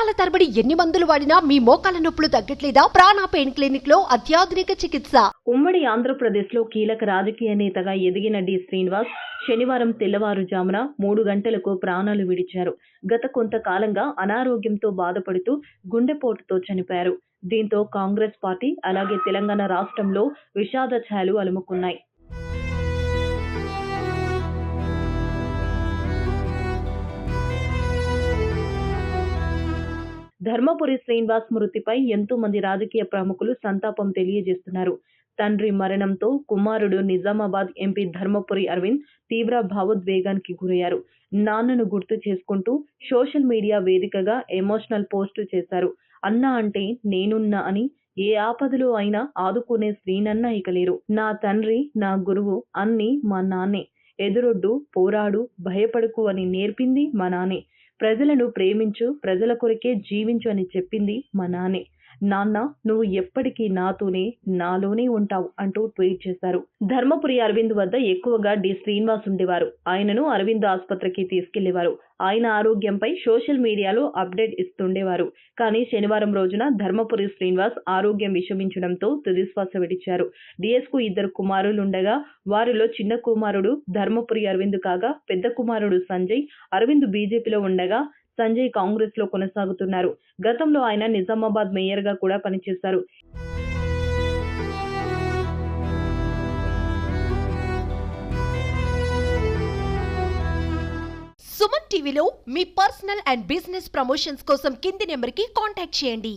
సంవత్సరాల తరబడి ఎన్ని మందులు వాడినా మీ మోకాల నొప్పులు తగ్గట్లేదా? ప్రాణ పెయిన్ క్లినిక్లో అత్యాధునిక చికిత్స. ఉమ్మడి ఆంధ్రప్రదేశ్లో కీలక రాజకీయ నేతగా ఎదిగిన డి. శ్రీనివాస్ శనివారం తెల్లవారుజామున మూడు గంటలకు ప్రాణాలు విడిచారు. గత కొంతకాలంగా అనారోగ్యంతో బాధపడుతూ గుండెపోటుతో చనిపోయారు. దీంతో కాంగ్రెస్ పార్టీ అలాగే తెలంగాణ రాష్ట్రంలో విషాద ఛాయలు అలుముకున్నాయి. ధర్మపురి శ్రీనివాస్ మృతిపై ఎంతో మంది రాజకీయ ప్రముఖులు సంతాపం తెలియజేస్తున్నారు. తండ్రి మరణంతో కుమారుడు నిజామాబాద్ ఎంపీ ధర్మపురి అరవింద్ తీవ్ర భావోద్వేగానికి గురయ్యారు. నాన్నను గుర్తు చేసుకుంటూ సోషల్ మీడియా వేదికగా ఎమోషనల్ పోస్టు చేశారు. అన్న అంటే నేనున్నా అని ఏ ఆపదలో అయినా ఆదుకునే శ్రీనన్న ఇక లేరు. నా తండ్రి నా గురువు అన్ని మా నాన్నే. ఎదురొడ్డు పోరాడు భయపడకు అని నేర్పింది మా నాన్నే. ప్రజలను ప్రేమించు ప్రజల కొరకే జీవించు అని చెప్పింది మా నాన్నే నాన్న నువ్వు ఎప్పటికీ నాతోనే నాలోనే ఉంటావు అంటూ ట్వీట్ చేశారు. ధర్మపురి అరవింద్ వద్ద ఎక్కువగా డి శ్రీనివాస్ ఉండేవారు. ఆయనను అరవింద్ ఆసుపత్రికి తీసుకెళ్ళేవారు. ఆయన ఆరోగ్యంపై సోషల్ మీడియాలో అప్డేట్ ఇస్తుండేవారు. కానీ శనివారం రోజున ధర్మపురి శ్రీనివాస్ ఆరోగ్యం విషమించడంతో తుదిశ్వాస విడిచారు. డిఎస్కు ఇద్దరు కుమారులుండగా వారిలో చిన్న కుమారుడు ధర్మపురి అరవింద్ కాగా పెద్ద కుమారుడు సంజయ్ అరవింద్ బీజేపీలో ఉండగా సంజయ్ కాంగ్రెస్లో కొనసాగుతున్నారు. గతంలో ఆయన నిజామాబాద్ మేయర్గా కూడా పనిచేశారు. సుమన్ టీవీలో మీ పర్సనల్ అండ్ బిజినెస్ ప్రమోషన్స్ కోసం కింది నెంబర్కి కాంటాక్ట్ చేయండి.